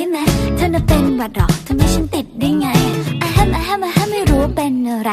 ได้ไหมเธอน่ะเป็นหวัดหรอทำไมฉันติดได้ไงอะแฮมอะแฮมอะแฮมไม่รู้เป็นอะไร